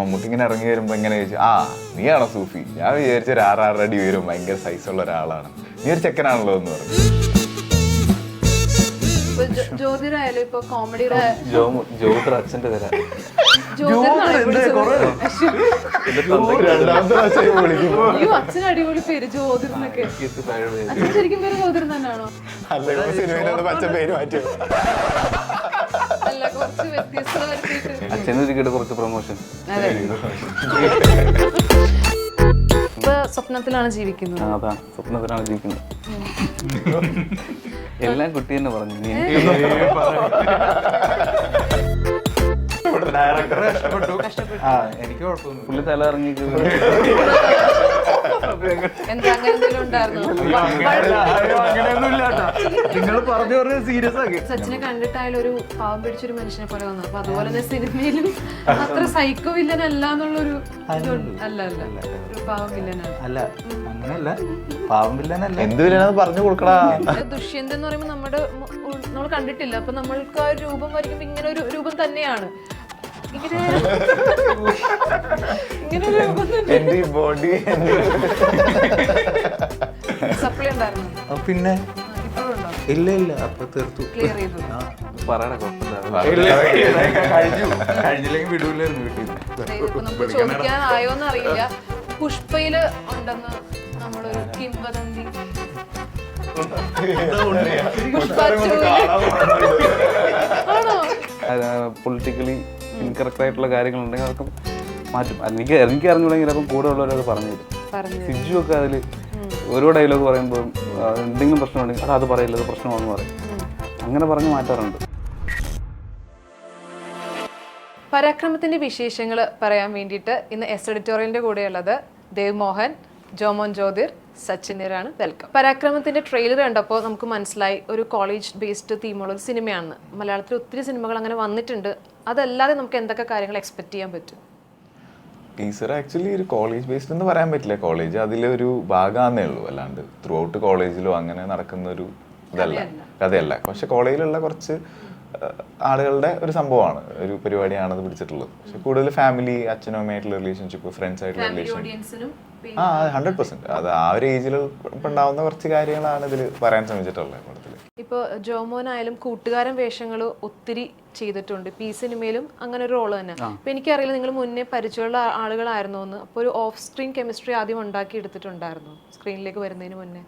മമ്മൂട്ടി ഇങ്ങനെ ഇറങ്ങി വരുമ്പോൾ എങ്ങനെ ചോദിച്ചു ആ നീയാണോ സൂഫി? ഞാൻ വിചാരിച്ച ഒരു ആറാറ് അടി വരും ഭയങ്കര സൈസുള്ള ഒരാളാണ്. നീ ഒരു ചെക്കനാണല്ലോ എന്ന് പറഞ്ഞു. ജ്യോതിരായാലും ഇപ്പൊ കോമഡിയുടെ ജോ ജോത്ര അച്ഛന്റെ തരാ. അച്ഛൻ അടിപൊളി പേര് ജ്യോതിർ എന്നൊക്കെ. അച്ഛൻ ശരിക്കും പേര് ജ്യോതിർ തന്നെയാണോ? അല്ലെങ്കിൽ സിനിമയിലൊന്ന് പച്ച പേര് മാറ്റി അല്ല കുറച്ച് പ്രൊമോഷൻ ഇപ്പൊ സ്വപ്നത്തിലാണ് ജീവിക്കുന്നത്. അതാ സ്വപ്നത്തിലാണ് ജീവിക്കുന്നത്. എല്ലാം കുട്ടി തന്നെ പറഞ്ഞു. നീ ആ എനിക്ക് കുഴപ്പമൊന്നും പുള്ളി തല ഇറങ്ങി എന്താ അങ്ങനെ എന്തെങ്കിലും നിങ്ങൾ പറഞ്ഞു പറഞ്ഞ സീരിയസ് ആക്കി. സച്ചിനെ കണ്ടിട്ടായാലും ഒരു പാവം പിടിച്ചൊരു മനുഷ്യനെ പോലെ വന്നു. അപ്പൊ അതുപോലെ തന്നെ സിനിമയിലും അത്ര സൈക്കോ വില്ലൻ അല്ല എന്നുള്ളൊരു അല്ല അല്ല ഒരു പാവം വില്ലനാണ് അല്ല അങ്ങനെയല്ല. പാവം വില്ലനല്ല എന്ത് വില്ലനാന്ന് പറഞ്ഞു കൊടുക്കടാ. ദുഷ്യന്ത് എന്ന് പറയുമ്പോൾ നമ്മുടെ നമ്മൾ കണ്ടിട്ടില്ല. അപ്പൊ നമ്മൾക്ക് ആ രൂപം വരയ്ക്കുമ്പോ ഇങ്ങനെ ഒരു രൂപം തന്നെയാണ്. ഇങ്ങനെ ഇങ്ങനെ ഒരു എന്റെ ഈ ബോഡി സപ്ലൈ ഉണ്ടായിരുന്നു. ആ, പിന്നെ? ഇപ്പോഴും ഉണ്ടോ? ഇല്ല ഇല്ല. അപ്പൊ തീർത്തു. ക്ലിയർ ചെയ്തു. പറയണ കുഴപ്പമില്ല കഴിഞ്ഞു. കഴിഞ്ഞില്ലെങ്കിൽ വിടൂലായിരുന്നു വീട്ടിൽ. ദേ, ഇതിപ്പോ നമുക്ക് ചോദിക്കാനായോന്ന് അറിയില്ല. പുഷ്പയിൽ ഉണ്ടെന്ന് നമ്മളൊരു കിംവദന്തി. പുഷ്പ two ആണോ? പൊളിറ്റിക്കലി ഇൻകറക്റ്റ് ആയിട്ടുള്ള കാര്യങ്ങളുണ്ടെങ്കിൽ അതൊക്കെ മാറ്റും. എനിക്ക് എനിക്ക് അറിഞ്ഞുകൂടെങ്കിൽ അപ്പം കൂടെ ഉള്ളവരത് പറഞ്ഞു തരും. സിജു ഒക്കെ അതിൽ ഓരോ ഡയലോഗ് പറയുമ്പോൾ എന്തെങ്കിലും പ്രശ്നമുണ്ടെങ്കിൽ അത് അത് പറയില്ല അത് പ്രശ്നമാണെന്ന് പറയും. അങ്ങനെ പറഞ്ഞ് മാറ്റാറുണ്ട്. പരാക്രമത്തിന്റെ വിശേഷങ്ങൾ പറയാൻ വേണ്ടിയിട്ട് ഇന്ന് എസ് എഡിറ്റോറിയലിന്റെ കൂടെയുള്ളത് ദേവ് മോഹൻ ജോമോൻ ജ്യോതിർ സച്ചിനരാണ് വെൽക്കം പരാക്രമത്തിന്റെ ട്രെയിലർ കണ്ടപ്പോൾ നമുക്ക് മനസ്സിലായി ഒരു കോളേജ് ബേസ്ഡ് തീമുള്ള ഒരു സിനിമയാണ് മലയാളത്തിൽ ഒത്തിരി സിനിമകൾ അങ്ങനെ വന്നിട്ടുണ്ട്. അതല്ലാതെ നമുക്ക് എന്തൊക്കെ കാര്യങ്ങൾ എക്സ്പെക്ട് ചെയ്യാൻ പറ്റും? ടീച്ചർ ആക്ച്വലി ഒരു കോളേജ് ബേസ്ഡ് എന്ന് പറയാൻ പറ്റില്ല. കോളേജ് അതിലൊരു ഭാഗമാന്നേ ഉള്ളൂ. അല്ലാണ്ട് ത്രൂ ഔട്ട് കോളേജിലോ അങ്ങനെ നടക്കുന്ന ഒരു ഇതല്ല. കഥയല്ല. പക്ഷെ കോളേജിലുള്ള കുറച്ച് ആളുകളുടെ ഒരു സംഭവമാണ് ഒരു പരിപാടിയാണത് പിടിച്ചിട്ടുള്ളത്. പക്ഷെ കൂടുതൽ ഫാമിലി അച്ഛനും അമ്മയായിട്ടുള്ള റിലേഷൻഷിപ്പ് ഫ്രണ്ട്സ് ആയിട്ടുള്ള റിലേഷൻഷിപ്പ് ഓഡിയൻസിനും ആ ഹൺഡ്രഡ് പെർസെന്റ് അത് ആ ഒരു ഏജിൽ ഉണ്ടാവുന്ന കുറച്ച് കാര്യങ്ങളാണ് ഇതിൽ പറയാൻ ശ്രമിച്ചിട്ടുള്ളത് പടത്തിൽ ഇപ്പോൾ ജോമോനായാലും കൂട്ടുകാരൻ വേഷങ്ങൾ ഒത്തിരി ചെയ്തിട്ടുണ്ട്. ഇപ്പൊ ഈ സിനിമയിലും അങ്ങനെ ഒരു റോൾ തന്നെ. അപ്പൊ എനിക്കറിയില്ല നിങ്ങൾ മുന്നേ പരിചയമുള്ള ആളുകളായിരുന്നു എന്ന്. അപ്പോൾ ഒരു ഓഫ് സ്ക്രീൻ കെമിസ്ട്രി ആദ്യം ഉണ്ടാക്കി എടുത്തിട്ടുണ്ടായിരുന്നു സ്ക്രീനിലേക്ക് വരുന്നതിന് മുന്നേ.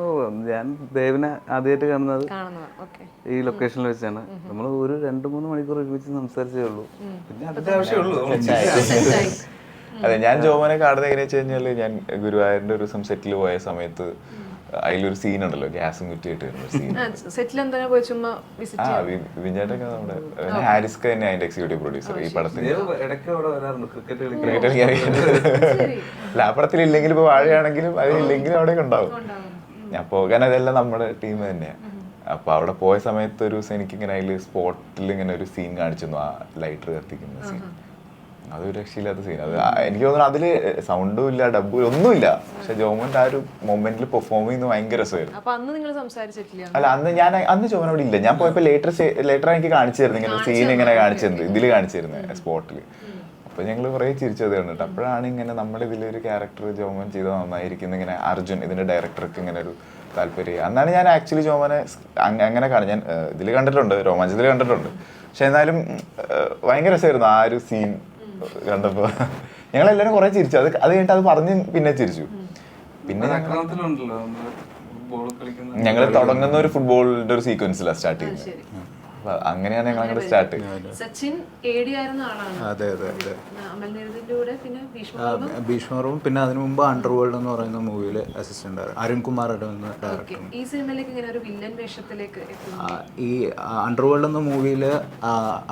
ഓ ഞാൻ ദേവിനെ ആദ്യമായിട്ട് കാണുന്നത് കാണുന്നത്. ഓക്കെ ഈ ലൊക്കേഷനിൽ വെച്ചാണ്. നമ്മൾ ഒരു രണ്ട് മൂന്ന് മണിക്കൂർ ഒരുമിച്ച് സംസാരിച്ചേ ഉള്ളൂ. പിന്നെ അതിന്റെ ആവശ്യമുള്ളൂ. അതെ. ഞാൻ ജോമനെ കാണുന്നത് എങ്ങനെയാ വെച്ച് കഴിഞ്ഞാൽ ഞാൻ ഗുരുവായൂരിന്റെ ഒരു സെറ്റിൽ പോയ സമയത്ത് അതിലൊരു സീൻ ഉണ്ടല്ലോ ഗ്യാസും കുറ്റിയായിട്ട് വരുന്ന സീൻ സെറ്റിൽ പോയി ചുമ്മാ വിസിറ്റ് ആ നമ്മുടെ ഹാരിസ്ക തന്നെ അതിന്റെ എക്സിക്യൂട്ടീവ് പ്രൊഡ്യൂസർ ഈ പടത്തിൽ ക്രിക്കറ്റ് കളിക്കാൻ. അല്ല ആ പടത്തിൽ ഇല്ലെങ്കിൽ ഇപ്പൊ വാഴയാണെങ്കിലും അതിലില്ലെങ്കിലും അവിടെ ഉണ്ടാവും. അപ്പോ പോകാൻ അതെല്ലാം നമ്മുടെ ടീം തന്നെയാണ് അപ്പൊ അവിടെ പോയ സമയത്ത് ഒരു ദിവസം എനിക്കിങ്ങനെ അതിൽ സ്പോട്ടിൽ ഇങ്ങനെ ഒരു സീൻ കാണിച്ചു ആ ലൈറ്റർ കത്തിക്കുന്ന സീൻ അതൊരു രക്ഷയില്ലാത്ത സീൻ അത് എനിക്ക് തോന്നുന്നു അതിൽ സൗണ്ടും ഇല്ല ഡബും ഒന്നുമില്ല. പക്ഷെ ജോമന്റെ ആ ഒരു മൊമെന്റിൽ പെർഫോം ചെയ്യുന്നത് ഭയങ്കര രസമായിരുന്നു. അല്ല അന്ന് ഞാൻ അന്ന് ജോമൻ അവിടെ ഇല്ല. ഞാൻ പോയപ്പോ ലേറ്റർ ലേറ്റർ എനിക്ക് കാണിച്ചു തരുന്നു ഇങ്ങനെ സീൻ ഇങ്ങനെ കാണിച്ചു തരുന്നത് ഇതിൽ കാണിച്ചു തരുന്നത് സ്പോട്ടിൽ അപ്പൊ ഞങ്ങൾ കുറെ ചിരിച്ചത് കണ്ടിട്ട്. അപ്പോഴാണ് ഇങ്ങനെ നമ്മുടെ ഇതിലൊരു ക്യാരക്ടർ ജോമൻ ചെയ്ത് നന്നായിരിക്കുന്നു ഇങ്ങനെ അർജുൻ ഇതിന്റെ ഡയറക്ടർക്ക് ഇങ്ങനെ ഒരു താല്പര്യം. അന്നാണ് ഞാൻ ആക്ച്വലി ജോമനെ അങ്ങനെ കാണും ഞാൻ ഇതിൽ കണ്ടിട്ടുണ്ട് രോമാഞ്ചത്തിൽ കണ്ടിട്ടുണ്ട്. പക്ഷെ എന്നാലും ഭയങ്കര രസമായിരുന്നു ആ ഒരു സീൻ കണ്ടപ്പോ. ഞങ്ങളെല്ലാരും കുറെ ചിരിച്ചു. അത് അത് കഴിഞ്ഞിട്ട് അത് പറഞ്ഞ് പിന്നെ ചിരിച്ചു. പിന്നെ ഞങ്ങൾ തുടങ്ങുന്ന ഒരു ഫുട്ബോളിന്റെ ഒരു സീക്വൻസിലാണ് സ്റ്റാർട്ട് ചെയ്യുന്നത്. അങ്ങനെയാണ് ഞങ്ങൾ അങ്ങോട്ട് സ്റ്റാർട്ട് സച്ചിൻ ആയിരുന്ന ആളാണ്. അതെ അതെ അതെ. ഭീഷ്മറും പിന്നെ അതിനു മുമ്പ് അണ്ടർ വേൾഡ് എന്ന് പറയുന്ന മൂവിയിൽ അസിസ്റ്റന്റ് അരുൺകുമാർ എന്ന ഡയറക്ടർ ഈ സിനിമയിലേക്ക് ഇങ്ങനെ ഒരു വില്ലൻ വേഷത്തിലേക്ക് ഈ അണ്ടർ വേൾഡ് എന്ന മൂവിയിൽ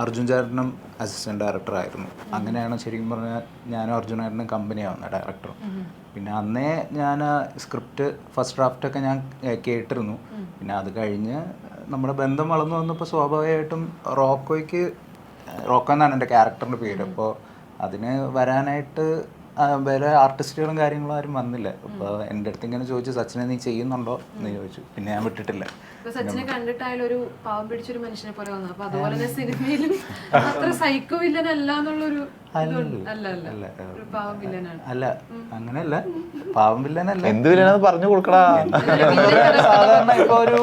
അർജുൻ ചേട്ടനും അസിസ്റ്റന്റ് ഡയറക്ടർ ആയിരുന്നു. അങ്ങനെയാണ് ശരിക്കും പറഞ്ഞാൽ ഞാനും അർജുൻ ചേട്ടനും കമ്പനിയാവുന്ന ഡയറക്ടർ പിന്നെ അന്നേ ഞാൻ സ്ക്രിപ്റ്റ് ഫസ്റ്റ് ഡ്രാഫ്റ്റ് ഒക്കെ ഞാൻ കേട്ടിരുന്നു. പിന്നെ അത് കഴിഞ്ഞ് നമ്മുടെ ബന്ധം വളർന്നു വന്നപ്പോൾ സ്വാഭാവികമായിട്ടും റോക്കോയ്ക്ക് റോക്കോ എന്നാണ് എന്റെ ക്യാരക്ടറിന്റെ പേര്. അപ്പോൾ അതിന് വരാനായിട്ട് വേറെ ആർട്ടിസ്റ്റുകളും കാര്യങ്ങളും ആരും വന്നില്ല. അപ്പൊ എന്റെ അടുത്ത് ഇങ്ങനെ ചോദിച്ചു സച്ചിനെ നീ ചെയ്യുന്നുണ്ടോ? എന്ന് ചോദിച്ചു. പിന്നെ ഞാൻ വിട്ടിട്ടില്ല. സച്ചിനെ കണ്ടിട്ടായാലും ഒരു പാവം പിടിച്ചൊരു മനുഷ്യനെ പോലെ വന്നു. അപ്പൊ അതുപോലെ തന്നെ സിനിമയിലും അത്ര സൈക്കോ വില്ലൻ അല്ല എന്നുള്ളൊരു അല്ല അങ്ങനെയല്ല. പാവം വില്ലനല്ല എന്ത് വില്ലനാന്ന് പറഞ്ഞു കൊടുക്കടാ. സാധാരണ ഇപ്പൊ ഒരു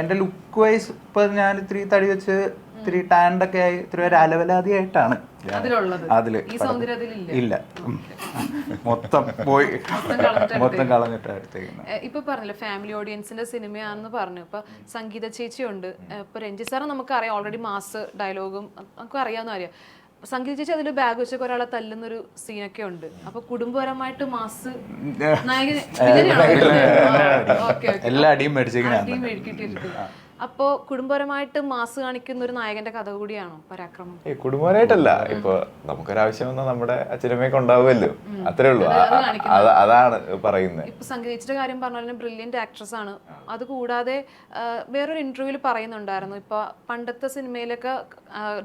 എന്റെ ലുക്ക് വൈസ് ഇപ്പൊ ഞാൻ ഇത്തിരി തടി വെച്ച് ഇത്തിരി ടാൻഡ് ഒക്കെ ആയി ഇത്ര ഒരു അലവലാതി ആയിട്ടാണ് അതിലുള്ളത്? അതിൽ ഇല്ല. മൊത്തം പോയി. മൊത്തം കളഞ്ഞിട്ട് എടുത്തേക്കുന്നത്. ഇപ്പൊ പറഞ്ഞല്ലോ ഫാമിലി ഓഡിയൻസിന്റെ സിനിമയാണെന്ന് പറഞ്ഞു. ഇപ്പൊ സംഗീത ചേച്ചിയുണ്ട്. ഇപ്പൊ രഞ്ജിത് സാറ് നമുക്കറിയാം ഓൾറെഡി മാസ് ഡയലോഗും നമുക്ക് അറിയാവുന്ന കാര്യം. സംഗീത ചേച്ചി അതിൽ ബാഗ് വെച്ചൊക്കെ ഒരാളെ തല്ലുന്നൊരു സീനൊക്കെ ഉണ്ട്. അപ്പൊ കുടുംബപരമായിട്ട് മാസ് എല്ലാ അടിയും മേടിച്ചേക്കണ ഓക്കെ അപ്പോ കുടുംബപരമായിട്ട് മാസ് കാണിക്കുന്ന ഒരു നായകന്റെ കഥ കൂടിയാണോ പരാക്രമം? ഏ കുടുംബപരമായിട്ടല്ല. ഇപ്പൊ നമുക്കൊരാവശ്യം വന്നാൽ നമ്മുടെ അച്ഛനമ്മയൊക്കെ ഉണ്ടാവുമല്ലോ. അത്രേ ഉള്ളൂ. അതാണ് പറയുന്നത് ഇപ്പൊ സംഗീതച്ചിന്റെ കാര്യം പറഞ്ഞാലും ബ്രില്യന്റ് ആക്ട്രസ് ആണ്. അത് കൂടാതെ വേറൊരു ഇന്റർവ്യൂവിൽ പറയുന്നുണ്ടായിരുന്നു. ഇപ്പൊ പണ്ടത്തെ സിനിമയിലൊക്കെ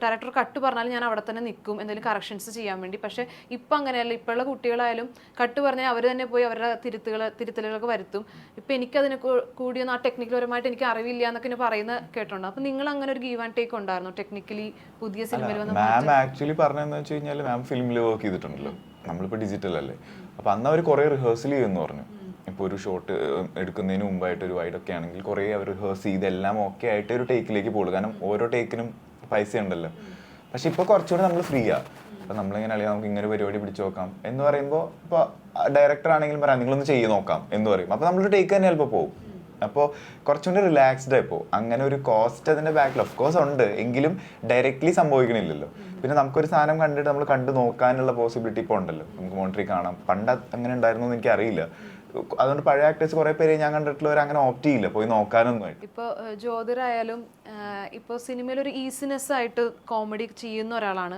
ഡയറക്ടർ കട്ട് പറഞ്ഞാൽ ഞാൻ അവിടെ തന്നെ നിൽക്കും. എന്തെങ്കിലും കറക്ഷൻസ് ചെയ്യാൻ വേണ്ടി. പക്ഷെ ഇപ്പൊ അങ്ങനെയല്ല. ഇപ്പോഴുള്ള കുട്ടികളായാലും കട്ട് പറഞ്ഞാൽ അവർ തന്നെ പോയി അവരുടെ തിരുത്തുകൾ തിരുത്തലുകളൊക്കെ വരുത്തും. ഇപ്പൊ എനിക്കതിനെ കൂടിയൊന്നും ആ ടെക്നിക്കൽ പരമായിട്ട് എനിക്ക് അറിവില്ല എന്നൊക്കെ ഇങ്ങനെ പറയുന്ന കേട്ടിട്ടുണ്ട്. അപ്പൊ നിങ്ങൾ അങ്ങനെ ഒരു ഗീവ് ആൻഡ് ടേക്ക് ഉണ്ടായിരുന്നു? ടെക്നിക്കലി പുതിയ സിനിമയിൽ മാം ആക്ച്വലി പറഞ്ഞതെന്ന് വെച്ച് കഴിഞ്ഞാൽ മാം ഫിലിമിൽ വർക്ക് ചെയ്തിട്ടുണ്ടല്ലോ. നമ്മളിപ്പോൾ ഡിജിറ്റൽ അല്ലേ? അപ്പൊ അന്ന് അവർ കുറെ റിഹേഴ്സൽ ചെയ്യുമെന്ന് പറഞ്ഞു. ഇപ്പോൾ ഒരു ഷോട്ട് എടുക്കുന്നതിന് മുമ്പായിട്ട് ഒരു വൈഡ് ഒക്കെ ആണെങ്കിൽ കുറേ അവർ റിഹേഴ്സ് ചെയ്ത് എല്ലാം ഓക്കെ ആയിട്ട് ഒരു ടേക്കിലേക്ക് പോകുള്ളൂ കാരണം ഓരോ ടേക്കിനും പൈസ ഉണ്ടല്ലോ. പക്ഷെ ഇപ്പോൾ കുറച്ചുകൂടെ നമ്മൾ ഫ്രീ ഫ്രീയാ അപ്പൊ നമ്മളിങ്ങനെ അല്ലെങ്കിൽ നമുക്ക് ഇങ്ങനെ പരിപാടി പിടിച്ചു നോക്കാം എന്ന് പറയുമ്പോൾ ഇപ്പോൾ ഡയറക്ടർ ആണെങ്കിലും പറയാം നിങ്ങളൊന്ന് ചെയ്ത് നോക്കാം എന്ന് പറയും. അപ്പോൾ നമ്മളൊരു ടേക്ക് തന്നെ ചിലപ്പോൾ പോകും അപ്പോൾ കുറച്ചുകൂടി റിലാക്സ്ഡ് ആയിപ്പോൾ അങ്ങനെ ഒരു കോസ്റ്റ് അതിന്റെ ബാക്കിൽ ഓഫ് കോഴ്സ് ഉണ്ട്. എങ്കിലും ഡയറക്റ്റ്ലി സംഭവിക്കണില്ലല്ലോ. പിന്നെ നമുക്കൊരു സാധനം കണ്ടിട്ട് നമ്മൾ കണ്ടു നോക്കാനുള്ള പോസിബിലിറ്റി ഇപ്പോൾ ഉണ്ടല്ലോ. നമുക്ക് മോണിറ്ററി കാണാം. പണ്ട് അങ്ങനെ ഉണ്ടായിരുന്നു എന്ന് എനിക്ക് അറിയില്ല അതുകൊണ്ട് പഴയ ആക്ടേഴ്സ് കുറെ പേര് ഞാൻ കണ്ടിട്ടുള്ളവർ അങ്ങനെ ഓപ്റ്റ് ചെയ്യില്ല പോയി നോക്കാനൊന്നും ഇപ്പോൾ ജ്യോതിരായാലും ഇപ്പോൾ സിനിമയിൽ ഒരു ഈസിനെസ് ആയിട്ട് കോമഡി ചെയ്യുന്ന ഒരാളാണ്.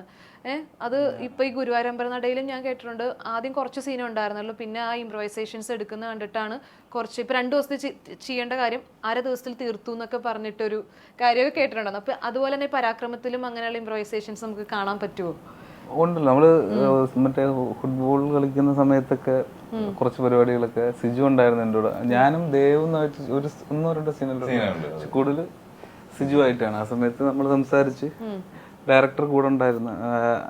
ഏഹ് അത് ഇപ്പോൾ ഈ ഗുരുവായൂരമ്പല നടയിലും ഞാൻ കേട്ടിട്ടുണ്ട്. ആദ്യം കുറച്ച് സീൻ ഉണ്ടായിരുന്നുള്ളൂ. പിന്നെ ആ ഇംപ്രവൈസേഷൻസ് എടുക്കുന്ന കണ്ടിട്ടാണ് കുറച്ച് ഇപ്പോൾ രണ്ട് ദിവസത്തിൽ ചെയ്യേണ്ട കാര്യം അര ദിവസത്തിൽ തീർത്തു എന്നൊക്കെ പറഞ്ഞിട്ടൊരു കാര്യമൊക്കെ കേട്ടിട്ടുണ്ടായിരുന്നു. അപ്പോൾ അതുപോലെ തന്നെ പരാക്രമത്തിലും അങ്ങനെയുള്ള ഇംപ്രവൈസേഷൻസ് നമുക്ക് കാണാൻ പറ്റുമോ ഉണ്ടല്ലോ. നമ്മൾ മറ്റേ ഫുട്ബോൾ കളിക്കുന്ന സമയത്തൊക്കെ കുറച്ച് പരിപാടികളൊക്കെ സിജു ഉണ്ടായിരുന്നു എന്റെ കൂടെ. ഞാനും ദേവും ഒരു ഒന്നോ രണ്ടോ സീനുണ്ട് കൂടുതൽ സിജു ആയിട്ടാണ് ആ സമയത്ത് നമ്മൾ സംസാരിച്ച് ഡയറക്ടർ കൂടെ ഉണ്ടായിരുന്നു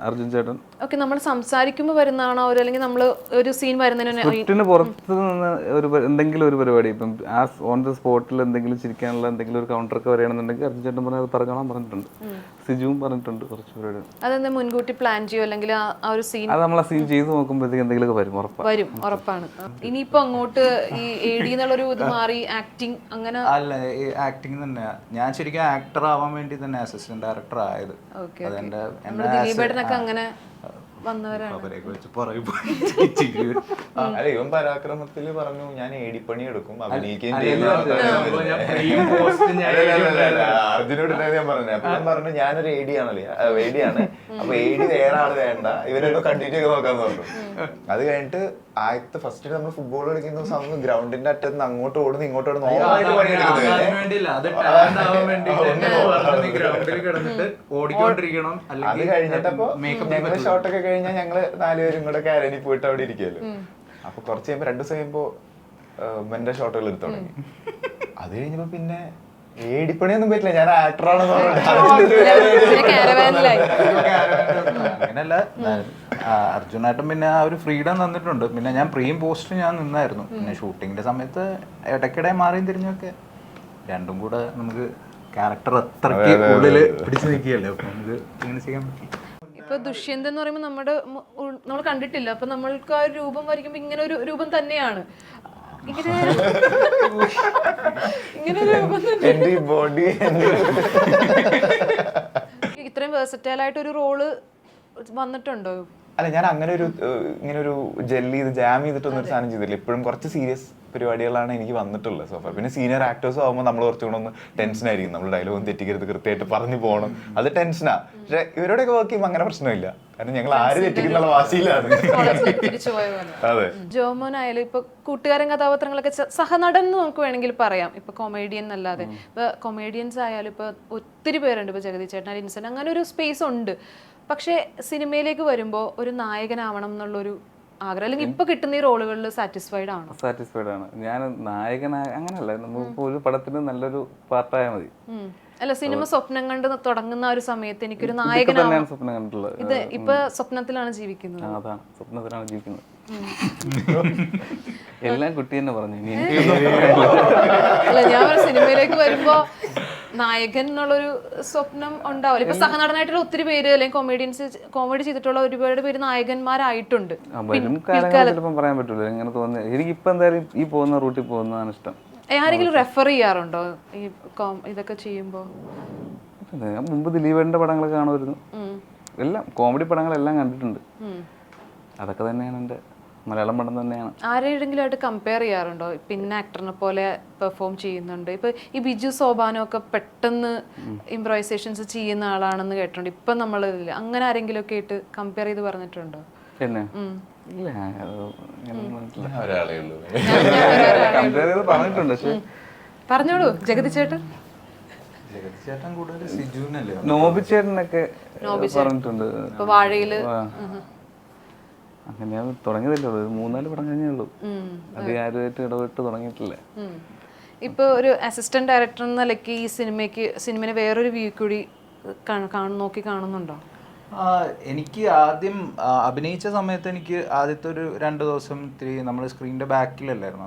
അർജുൻ ചേട്ടൻ. ഓക്കെ നമ്മൾ സംസാരിക്കുമ്പോൾ വരുന്നതാണോ ഒരു അല്ലെങ്കിൽ നമ്മൾ ഒരു സീൻ വരുന്നതിന് സ്ക്രിപ്റ്റിന് പുറത്ത് നിന്ന് ഒരു എന്തെങ്കിലും ഒരു പരിപാടി ഇപ്പം ആ ഓൺ ദ സ്പോട്ടിൽ എന്തെങ്കിലും ചിരിക്കാനുള്ള എന്തെങ്കിലും ഒരു കൗണ്ടർ ഒക്കെ വരികയാണെന്നുണ്ടെങ്കിൽ അർജുൻ ചേട്ടൻ പറഞ്ഞത് പറഞ്ഞോളാൻ പറഞ്ഞിട്ടുണ്ട്. സിജുവും പറഞ്ഞിട്ടുണ്ട് കുറച്ച് പരിപാടി. അതെന്താ മുൻകൂട്ടി പ്ലാൻ ചെയ്യോ? അല്ലെങ്കിൽ ആ ഒരു സീൻ അത് നമ്മൾ ആ സീൻ ചെയ്ത് നോക്കുമ്പോഴത്തേക്ക് എന്തെങ്കിലുമൊക്കെ വരും ഉറപ്പാണ് വരും ഉറപ്പാണ്. ഇനിയിപ്പോ അങ്ങോട്ട് ഈ എഡി എന്നുള്ള എന്നുള്ളൊരു ഇത് മാറി ആക്ടിങ് അങ്ങനെ അല്ല ഈ ആക്ടിങ് തന്നെ ഞാൻ ശരിക്കും ആക്ടർ ആവാൻ വേണ്ടി തന്നെ അസിസ്റ്റന്റ് ഡയറക്ടർ ആയത്. അതെന്റെ അങ്ങനെ വരും. അല്ല ഇവൻ പരാക്രമത്തിൽ പറഞ്ഞു ഞാൻ ഏടിപ്പണി എടുക്കും അഭിനയിക്കുകയും ചെയ്യുന്ന അല്ല, അർജുനോട് ഞാൻ പറഞ്ഞു അപ്പൊ ഞാൻ പറഞ്ഞു ഞാനൊരു ആണല്ലേ ഏടിയാണ്. ആണ് അപ്പൊ ഏടി വേറെ ആൾ വേണ്ട. ഇവരൊക്കെ കണ്ടിന്യൂ ചെയ്ത് നോക്കാൻ പറഞ്ഞു. അത് കഴിഞ്ഞിട്ട് ആദ്യത്തെ ഫസ്റ്റ് നമ്മൾ ഫുട്ബോൾ കളിക്കുന്ന സമയം ഗ്രൗണ്ടിന്റെ അറ്റത്ത് നിന്ന് അങ്ങോട്ട് ഓടുന്നു ഇങ്ങോട്ട് ഓടുന്നു. അത് talent ആവാൻ വേണ്ടിയിട്ട് ഗ്രൗണ്ടിൽ കിടന്നിട്ട് ഓടിക്കൊണ്ടിരിക്കണം. അത് കഴിഞ്ഞിട്ടപ്പോ മേക്കപ്പ് ഞങ്ങൾ ഷോട്ടൊക്കെ കഴിഞ്ഞാൽ ഞങ്ങൾ നാലുപേരും കൂടെ കാരണി പോയിട്ട് അവിടെ ഇരിക്കുമല്ലോ അപ്പൊ കുറച്ച് കഴിയുമ്പോ രണ്ടു ദിവസം കഴിയുമ്പോ ഉമ്മന്റെ ഷോട്ടുകൾ എടുത്തു തുടങ്ങി. അത് കഴിഞ്ഞപ്പോ പിന്നെ ഏടിപ്പണിയൊന്നും പറ്റില്ല. ഞാൻ ആക്ടറാണെന്ന് അങ്ങനെയല്ല അർജുനായിട്ടും പിന്നെ ആ ഒരു ഫ്രീഡം തന്നിട്ടുണ്ട്. പിന്നെ ഞാൻ പ്രീം പോസ്റ്റ് ഞാൻ നിന്നായിരുന്നു. പിന്നെ ഷൂട്ടിങ്ങിന്റെ സമയത്ത് ഇടയ്ക്കിടെ മാറിയും തിരിഞ്ഞൊക്കെ. രണ്ടും കൂടെ നമുക്ക് ക്യാരക്ടർ അത്രയ്ക്ക് ഉള്ളിൽ പിടിച്ചു നിൽക്കുകയല്ലേ? അപ്പൊ നമുക്ക് ഇങ്ങനെ ചെയ്യാൻ പറ്റി. ഇപ്പൊ ദുഷ്യന്ത് എന്ന് പറയുമ്പോൾ നമ്മുടെ നമ്മൾ കണ്ടിട്ടില്ല. അപ്പൊ നമ്മൾക്ക് ആ ഒരു രൂപം വരയ്ക്കുമ്പോ ഇങ്ങനെ ഒരു രൂപം തന്നെയാണ്. എന്റെ ബോഡി ഇത്രയും വേഴ്സറ്റൈൽ ആയിട്ട് ഒരു റോൾ വന്നിട്ടുണ്ടോ? അല്ല ഞാൻ അങ്ങനെ ഒരു ഇങ്ങനെ ഒരു ജെല്ലി ചെയ്ത് ജാം ചെയ്തിട്ടൊന്നും ഒരു സാധനം ചെയ്തില്ല ഇപ്പോഴും കുറച്ച് സീരിയസ് പരിപാടികളാണ് എനിക്ക് വന്നിട്ടുള്ളത്. സോഫ പിന്നെ സീനിയർ ആക്ടേഴ്സ് ആകുമ്പോൾ നമ്മൾ കുറച്ചുകൂടെ ഒന്ന് ടെൻഷൻ ആയിരിക്കും. നമ്മൾ ഡയലോഗ് തെറ്റിക്കരുത് കൃത്യമായിട്ട് പറഞ്ഞു പോകണം. അത് ടെൻഷനാ പക്ഷെ ഇവരോടൊക്കെ വർക്ക് ചെയ്യുമ്പോൾ അങ്ങനെ പ്രശ്നമില്ല. കാരണം ഞങ്ങൾ ആര് തെറ്റിക്കുന്നുള്ള വാശിയിലാണ്. അതെ. ജോമോൻ ആയാലും ഇപ്പൊ കൂട്ടുകാരൻ കഥാപാത്രങ്ങളൊക്കെ സഹനടൻ എന്ന് നമുക്ക് വേണമെങ്കിൽ പറയാം. ഇപ്പൊ കൊമേഡിയൻ അല്ലാതെ ഇപ്പൊ കൊമേഡിയൻസ് ആയാലും ഇപ്പൊ ഒത്തിരി പേരുണ്ട്. ഇപ്പൊ ജഗതി ചേട്ടൻ ഇൻസൻ അങ്ങനെ ഒരു സ്പേസ് ഉണ്ട്. പക്ഷേ സിനിമയിലേക്ക് വരുമ്പോൾ ഒരു നായകനാവണം എന്നുള്ളൊരു ആഗ്രഹം. അല്ലെങ്കിൽ ഇപ്പൊ കിട്ടുന്ന ഈ റോളുകളിൽ സാറ്റിസ്ഫൈഡ് ആണ്? സാറ്റിസ്ഫൈഡ് ആണ്. ഞാൻ നായകനായ അങ്ങനല്ല. നമുക്ക് ഒരു പടത്തിന് നല്ലൊരു പാർട്ടായ മതി. അല്ല സിനിമ സ്വപ്നം കണ്ട് തുടങ്ങുന്ന ഒരു സമയത്ത് എനിക്കൊരു നായകനാണ് സ്വപ്നം കണ്ടിട്ടുള്ളത്. ഇത് ഇപ്പൊ സ്വപ്നത്തിലാണ് ജീവിക്കുന്നത്. അതാണ്. സ്വപ്നത്തിലാണ് ജീവിക്കുന്നത്. എല്ലാം കുട്ടി തന്നെ പറഞ്ഞു. അല്ല ഞാൻ സിനിമയിലേക്ക് വരുമ്പോ നായകൻ എന്നുള്ളൊരു സ്വപ്നം ഉണ്ടാവില്ല. ഇപ്പൊ സഹനടനായിട്ടുള്ള ഒത്തിരി പേര് അല്ലെങ്കിൽ കൊമേഡിയൻസ് കോമഡി ചെയ്തിട്ടുള്ള ഒരുപാട് പേര് നായകന്മാരായിട്ടുണ്ട്. വരും ചിലപ്പം പറയാൻ പറ്റില്ല ഇങ്ങനെ തോന്നുന്നു എനിക്ക് ഇപ്പൊ എന്തായാലും ഈ പോകുന്ന റൂട്ടിൽ പോകുന്നതാണ് ഇഷ്ടം. ആരെങ്കിലും റെഫർ ചെയ്യാറുണ്ടോ? ഈ ഇതൊക്കെ ചെയ്യുമ്പോ? ഞാൻ മുമ്പ് ദിലീപേന്റെ പടങ്ങളൊക്കെ കാണുമായിരുന്നു. എല്ലാം കോമഡി പടങ്ങളെല്ലാം കണ്ടിട്ടുണ്ട്. അതൊക്കെ തന്നെയാണ് എന്റെ മലയാളം പടം തന്നെയാണ്. ആരെങ്കിലും ആയിട്ട് കമ്പയർ ചെയ്യാറുണ്ടോ? പിന്നെ ആക്ടറിനെ പോലെ പെർഫോം ചെയ്യുന്നുണ്ട്. ഇപ്പൊ ഈ ബിജു സോബാനോ ഒക്കെ പെട്ടെന്ന് ഇംപ്രൈസേഷൻസ് ചെയ്യുന്ന ആളാണെന്ന് കേട്ടിട്ടുണ്ട്. ഇപ്പൊ നമ്മൾ അങ്ങനെ ആരെങ്കിലും ഒക്കെ ആയിട്ട് കമ്പയർ ചെയ്ത് പറഞ്ഞിട്ടുണ്ടോ? പിന്നെ? ഇല്ല കമ്പയർ ചെയ്ത് പറഞ്ഞിട്ടുണ്ട് പക്ഷേ പറഞ്ഞോളൂ ജഗതി ചേട്ടൻ. ചേട്ടൻ കൂടുതൽ സിജുവിനല്ലേ നോബി ചേട്ടനൊക്കെ പറഞ്ഞിട്ടുണ്ട്. ഇപ്പൊ വാഴയിൽ. അങ്ങനെ ഞാൻ തുടങ്ങിയതല്ലേ ഉള്ളൂ. ഒരു മൂന്നാൽ പടം കഴിഞ്ഞേ ഉള്ളൂ. അത് ആരുമായിട്ട് ഇടപെട്ട് തുടങ്ങിയിട്ടില്ല. ഇപ്പൊ ഒരു അസിസ്റ്റന്റ് ഡയറക്ടർ എന്ന നിലയ്ക്ക് ഈ സിനിമയ്ക്ക് സിനിമയെ വേറൊരു വ്യൂ കൂടി നോക്കി കാണുന്നുണ്ടോ? എനിക്ക് ആദ്യം അഭിനയിച്ച സമയത്ത് എനിക്ക് ആദ്യത്തെ ഒരു രണ്ട് ദിവസം ഇത്തിരി നമ്മൾ സ്ക്രീനിന്റെ ബാക്കിലല്ലായിരുന്നു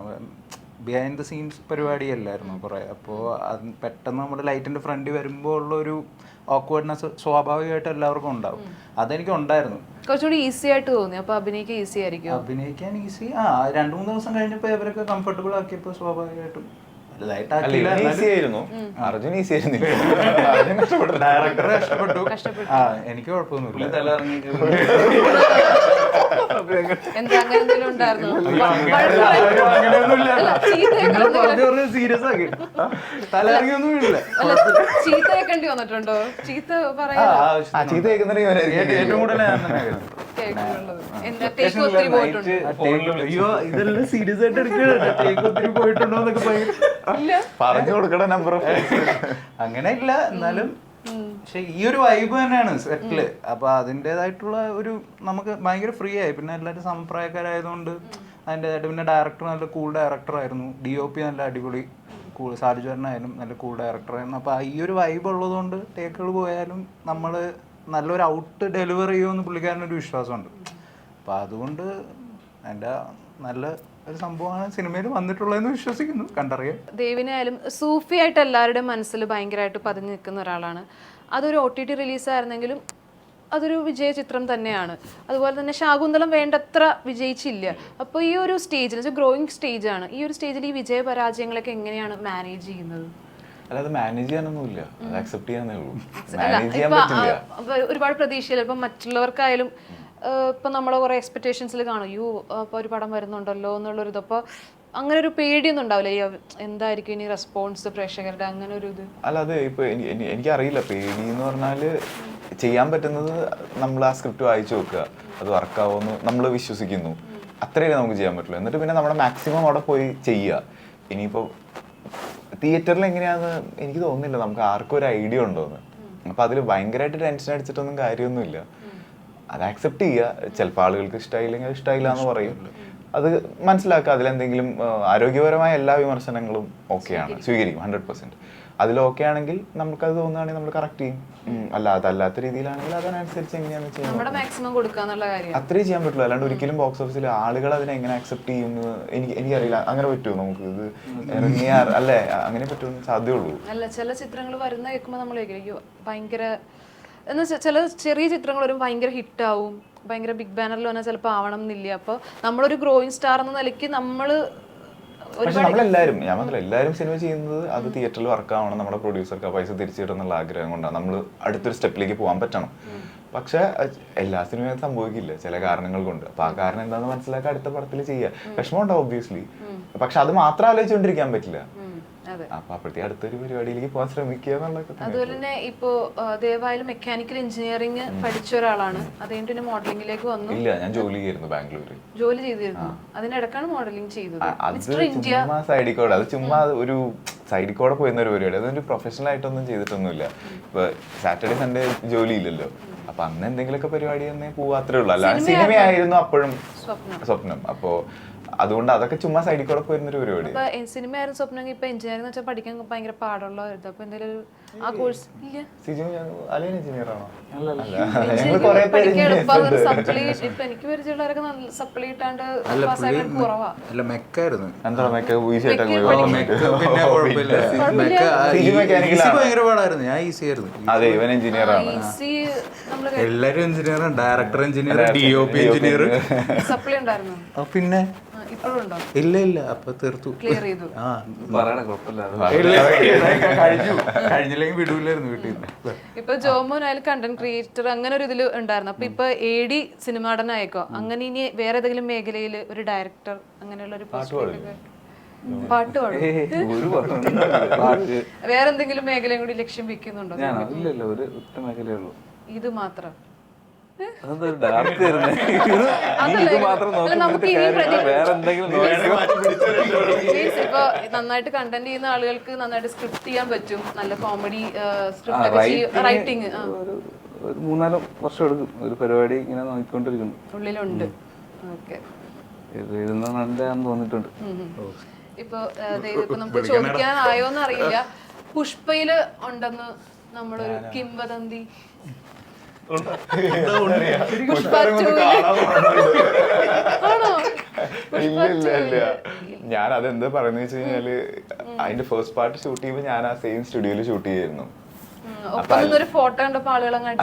ബിഹൈൻഡ് ദ സീൻസ് പരിപാടിയല്ലായിരുന്നു കുറേ. അപ്പോൾ അത് പെട്ടെന്ന് നമ്മുടെ ലൈറ്റിന്റെ ഫ്രണ്ടിൽ വരുമ്പോൾ ഉള്ള ഒരു ഓക്വേർഡ്നെസ് സ്വാഭാവികമായിട്ട് എല്ലാവർക്കും ഉണ്ടാവും. അതെനിക്ക് ഉണ്ടായിരുന്നു. കുറച്ചുകൂടി ഈസി ആയിട്ട് തോന്നി. അപ്പൊ അഭിനയിക്കാൻ ഈസി ആയിരിക്കും അഭിനയിക്കാൻ ഈസി ആ രണ്ട് മൂന്ന് ദിവസം കഴിഞ്ഞപ്പോൾ ഇവരൊക്കെ കംഫർട്ടബിൾ ആക്കിയപ്പോൾ സ്വാഭാവികമായിട്ടും വലുതായിട്ട് അല്ല ഈസി ആയിരുന്നു. അർജുൻ ഈസി ആയിരുന്നില്ല. അർജുൻ കഷ്ടപ്പെട്ടു ഡയറക്ടർ കഷ്ടപ്പെട്ടു. ആ എനിക്ക് കുഴപ്പമൊന്നുമില്ല. എന്താ അങ്ങനെ എന്തെങ്കിലും ഉണ്ടായിരുന്നു? ചീത്ത കേൾക്കേണ്ടി വന്നിട്ടുണ്ടോ? ചീത്ത പറയാ ഏറ്റവും കൂടുതൽ ഇതെല്ലാം സീരിയസ് ആയിട്ട് ഒത്തിരി പോയിട്ടുണ്ടോ എന്നൊക്കെ പറഞ്ഞു കൊടുക്കണ നമ്പർ അങ്ങനെ ഇല്ല എന്നാലും പക്ഷെ ഈ ഒരു വൈബ് തന്നെയാണ് സെറ്റിൽ അപ്പൊ അതിന്റെതായിട്ടുള്ള ഒരു നമുക്ക് ഭയങ്കര ഫ്രീ ആയി. പിന്നെ എല്ലാവരും സമപ്രായക്കാരായതുകൊണ്ട് അതിന്റെതായിട്ട് പിന്നെ ഡയറക്ടർ നല്ല കൂൾ ഡയറക്ടർ ആയിരുന്നു. ഡി ഒ പി നല്ല അടിപൊളി കൂൾ സാലുചേരനായാലും നല്ല കൂൾ ഡയറക്ടർ ആയിരുന്നു. അപ്പൊ ഈ ഒരു വൈബ് ഉള്ളതുകൊണ്ട് ടേക്കുകൾ പോയാലും നമ്മൾ നല്ലൊരു ഔട്ട് ഡെലിവർ ചെയ്യുമെന്ന് പുള്ളിക്കാരനൊരു വിശ്വാസമുണ്ട്. അപ്പൊ അതുകൊണ്ട് എന്റെ നല്ല ഒരു സംഭവമാണ് സിനിമയിൽ വന്നിട്ടുള്ളതെന്ന് വിശ്വസിക്കുന്നു. കണ്ടറിയാം. ദേവിനെ ആയാലും സൂഫി ആയിട്ട് എല്ലാവരുടെയും മനസ്സിൽ ഭയങ്കരമായിട്ട് പതിഞ്ഞു നിൽക്കുന്ന ഒരാളാണ്. അതൊരു ഒ ടി ടി റിലീസായിരുന്നെങ്കിലും അതൊരു വിജയ ചിത്രം തന്നെയാണ്. അതുപോലെ തന്നെ ശാകുന്തളം വേണ്ടത്ര വിജയിച്ചില്ല. അപ്പോൾ ഈ ഒരു സ്റ്റേജിൽ ഗ്രോയിങ് സ്റ്റേജാണ് ഈ ഒരു സ്റ്റേജിൽ ഈ വിജയ പരാജയങ്ങളൊക്കെ എങ്ങനെയാണ് മാനേജ് ചെയ്യുന്നത്? അല്ലാതെ മാനേജ് ചെയ്യാനൊന്നുമില്ല. അത് അക്സെപ്റ്റ് ചെയ്യാനേ ഉള്ളൂ. മാനേജ് ചെയ്യാൻ പറ്റില്ല. ഒരുപാട് പ്രതീക്ഷയില്ല. ഇപ്പൊ മറ്റുള്ളവർക്കായാലും ഇപ്പൊ നമ്മൾ കുറേ എക്സ്പെക്ടേഷൻസിൽ കാണും. യു അപ്പോൾ ഒരു പടം വരുന്നുണ്ടല്ലോ എന്നുള്ളൊരു ഇത് അപ്പോൾ അങ്ങനെ ഒരു പേടിയൊന്നും ഉണ്ടാവില്ല. എന്തായിരിക്കും ഇനി റെസ്പോൺസ് പ്രേക്ഷകരുടെ അങ്ങനെ ഒരു ഇത് അല്ലാതെ ഇപ്പൊ എനി- എനി- എനിക്കറിയില്ല. പേടി എന്ന് പറഞ്ഞാൽ ചെയ്യാൻ പറ്റുന്നത് നമ്മൾ ആ സ്ക്രിപ്റ്റ് വായിച്ചു നോക്കുക. അത് വർക്കാവുമെന്ന് നമ്മൾ വിശ്വസിക്കുന്നു. അത്രയേ നമുക്ക് ചെയ്യാൻ പറ്റുള്ളൂ. എന്നിട്ട് പിന്നെ നമ്മുടെ മാക്സിമം അവിടെ പോയി ചെയ്യുക. ഇനിയിപ്പോൾ തിയേറ്ററിൽ എങ്ങനെയാന്ന് എനിക്ക് തോന്നുന്നില്ല. നമുക്ക് ആർക്കും ഒരു ഐഡിയ ഉണ്ടോന്ന്. അപ്പോൾ അതിൽ ഭയങ്കരമായിട്ട് ടെൻഷൻ അടിച്ചിട്ടൊന്നും കാര്യമൊന്നുമില്ല. അത് ആക്സെപ്റ്റ് ചെയ്യുക. ചിലപ്പോൾ ആളുകൾക്ക് ഇഷ്ടമായില്ലെങ്കിൽ ഇഷ്ടമായില്ല എന്ന് പറയും. അത് മനസ്സിലാക്കുക. അതിലെന്തെങ്കിലും ആരോഗ്യപരമായ എല്ലാ വിമർശനങ്ങളും ഓക്കെയാണ് സ്വീകരിക്കും. ഹൺഡ്രഡ് പെർസെന്റ് അതിൽ ഓക്കെ ആണെങ്കിൽ നമുക്കത് തോന്നുകയാണെങ്കിൽ നമ്മൾ കറക്റ്റ് ചെയ്യും. അല്ല അതല്ലാത്ത രീതിയിലാണെങ്കിൽ അതിനനുസരിച്ച് എങ്ങനെയാണെന്ന് ചെയ്യാം നമ്മുടെ മാക്സിമം കൊടുക്കാന്നുള്ള കാര്യം. അത്രേ ചെയ്യാൻ പറ്റുള്ളൂ. അല്ലാണ്ട് ഒരിക്കലും ബോക്സ് ഓഫീസിൽ ആളുകൾ അതിനെ എങ്ങനെ അക്സെപ്റ്റ് ചെയ്യുന്നു എനിക്ക് എനിക്കറിയില്ല. അങ്ങനെ പറ്റുമോ നമുക്ക്? ഇത് ഇറങ്ങിയാ അല്ലേ? അങ്ങനെ പറ്റുമെന്ന് സാധ്യതയുള്ളൂ. അല്ല ചില ചിത്രങ്ങൾ വരുന്ന കേൾക്കുമ്പോൾ നമ്മൾ ഭയങ്കര എന്ന് വെച്ചാൽ ചില ചെറിയ ചിത്രങ്ങൾ വരും ഭയങ്കര ഹിറ്റാവും. ഭയങ്കര ബിഗ് ബാനറിൽ വന്നാൽ ചിലപ്പോൾ ആവണം എന്നില്ല അപ്പോൾ നമ്മളൊരു ഗ്രോയിങ് സ്റ്റാർ എന്ന നിലയ്ക്ക് നമ്മൾ പക്ഷെ നമ്മളെല്ലാവരും ഞാൻ മാത്രമല്ല എല്ലാവരും സിനിമ ചെയ്യുന്നത് അത് തിയേറ്ററിൽ വർക്ക് ആവണം നമ്മുടെ പ്രൊഡ്യൂസർക്ക് ആ പൈസ തിരിച്ചു കിട്ടും എന്നുള്ള ആഗ്രഹം കൊണ്ടാണ്. നമ്മൾ അടുത്തൊരു സ്റ്റെപ്പിലേക്ക് പോകാൻ പറ്റണം. പക്ഷെ എല്ലാ സിനിമയും സംഭവിക്കില്ല ചില കാരണങ്ങൾ കൊണ്ട്. അപ്പൊ ആ കാരണം എന്താണെന്ന് മനസ്സിലാക്കി അടുത്ത പടത്തിൽ ചെയ്യുക വിഷമം ഉണ്ടാവും ഒബ്വിയസ്ലി പക്ഷെ അത് മാത്രം ആലോചിച്ചുകൊണ്ടിരിക്കാൻ പറ്റില്ല. അപ്പൊ അപ്പോഴത്തെ അടുത്തൊരു പരിപാടിയിലേക്ക് പോകാൻ ശ്രമിക്കുക എന്നുള്ളതൊക്കെ. അതുപോലെ തന്നെ ഇപ്പോ ദയവായാലും മെക്കാനിക്കൽ എഞ്ചിനീയറിംഗ് പഠിച്ച ഒരാളാണ്. അത് കഴിഞ്ഞിട്ട് പിന്നെ മോഡലിംഗിലേക്ക് വന്നു. ഇല്ല ഞാൻ ജോലി ചെയ്തിരുന്നു ബാംഗ്ലൂരിൽ ജോലി ചെയ്തിരുന്നു. അതിനിടക്കാണ് മോഡലിംഗ് ചെയ്തത്. മിസ്റ്റർ ഇന്ത്യ ചുമ്മാ സൈഡിൽ കൂടെ അത് ചുമ്മാ ഒരു സൈഡിൽ കൂടെ പോയിരുന്ന ഒരു പരിപാടി. അതൊരു പ്രൊഫഷണൽ ആയിട്ടൊന്നും ചെയ്തിട്ടൊന്നുമില്ല. ഇപ്പൊ സാറ്റർഡേ സൺഡേ ജോലി ഇല്ലല്ലോ. അപ്പൊ അന്ന് എന്തെങ്കിലുമൊക്കെ പരിപാടി തന്നെ പോവാത്രേ ഉള്ളൂ. അല്ല സിനിമയായിരുന്നു. അപ്പോഴും സ്വപ്നം. അപ്പോ അതുകൊണ്ട് അതൊക്കെ ചുമ്മാ സൈഡിൽ കൂടെ പോയിരുന്ന ഒരു പരിപാടി സിനിമ ആയിരുന്നു സ്വപ്നം ഇപ്പൊ എഞ്ചിനീയറിംഗ് വെച്ചാൽ പഠിക്കാൻ ഭയങ്കര പാടുള്ള ഇത്. അപ്പൊ എന്തെങ്കിലും ആ കോഴ്സ് ഇല്ല. സിജു അലൈൻ എഞ്ചിനീയർ ആണോ. ഇപ്പൊ എനിക്ക് പരിചയമുള്ളവരൊക്കെ നല്ല സപ്ലി ഇട്ടാണ്ട് അല്ല പുള്ളി കുറവാ. അല്ല മെക്കായിരുന്നു. എന്താ മെക്ക. ഭയങ്കര പാടായിരുന്നു. ഞാൻ ഈസി ആയിരുന്നു. അതെ ഇവൻ എഞ്ചിനീയർ ആണ്. എല്ലാരും engineer director engineer D O P engineer supply ഉണ്ടായിരുന്നു? പിന്നെ ഇല്ല ഇല്ല അപ്പൊ തീർത്തു. ആ പറയണ കുഴപ്പമില്ല. ഇല്ല, കഴിഞ്ഞു. കഴിഞ്ഞില്ലെങ്കിൽ വിടൂലായിരുന്നു വീട്ടിൽ ഇപ്പൊ ജോമോൻ ആയാലും കണ്ടന്റ് ക്രിയേറ്റർ അങ്ങനെ ഒരു ഇതിൽ ഉണ്ടായിരുന്നു. അപ്പൊ ഇപ്പൊ എ ഡി സിനിമാടനായേക്കോ? അങ്ങനെ ഇനി വേറെ ഏതെങ്കിലും മേഖലയിൽ ഒരു ഡയറക്ടർ അങ്ങനെയുള്ള ഒരു പാട്ട് പാടും ഒരു പാട്ട് വേറെ എന്തെങ്കിലും മേഖലയും കൂടി ലക്ഷ്യം വെക്കുന്നുണ്ടോ? ഇല്ലല്ല ഒരു ഒറ്റ ഇത് മാത്രം. ഇപ്പൊ നന്നായിട്ട് കണ്ടന്റ് ചെയ്യുന്ന ആളുകൾക്ക് നന്നായിട്ട് സ്ക്രിപ്റ്റ് ചെയ്യാൻ പറ്റും. നല്ല കോമഡി സ്ക്രിപ്റ്റ് റൈറ്റിംഗ് ഒരു മൂന്നാൽ വർഷം എടുക്കും. ഒരു പരിപാടി ഇങ്ങനെ നോക്കിക്കൊണ്ടിരിക്കുന്നു. ഉള്ളിലുണ്ട്. ഓക്കെ. ഇത് എഴുതുന്ന നല്ലതാന്ന് തോന്നിട്ടുണ്ട് ഇപ്പൊ ദേ ഇപ്പൊ നമുക്ക് ചോദിക്കാനായോന്ന് അറിയില്ല പുഷ്പയിൽ ഉണ്ടെന്ന് നമ്മളൊരു കിംവദന്തി ഞാൻ അതെന്താ പറയുന്നത് വെച്ച് കഴിഞ്ഞാൽ അതിന്റെ ഫസ്റ്റ് പാർട്ട് ഷൂട്ട് ചെയ്യുമ്പോൾ ഞാൻ ആ സെയിം സ്റ്റുഡിയോയിൽ ഷൂട്ട് ചെയ്യായിരുന്നു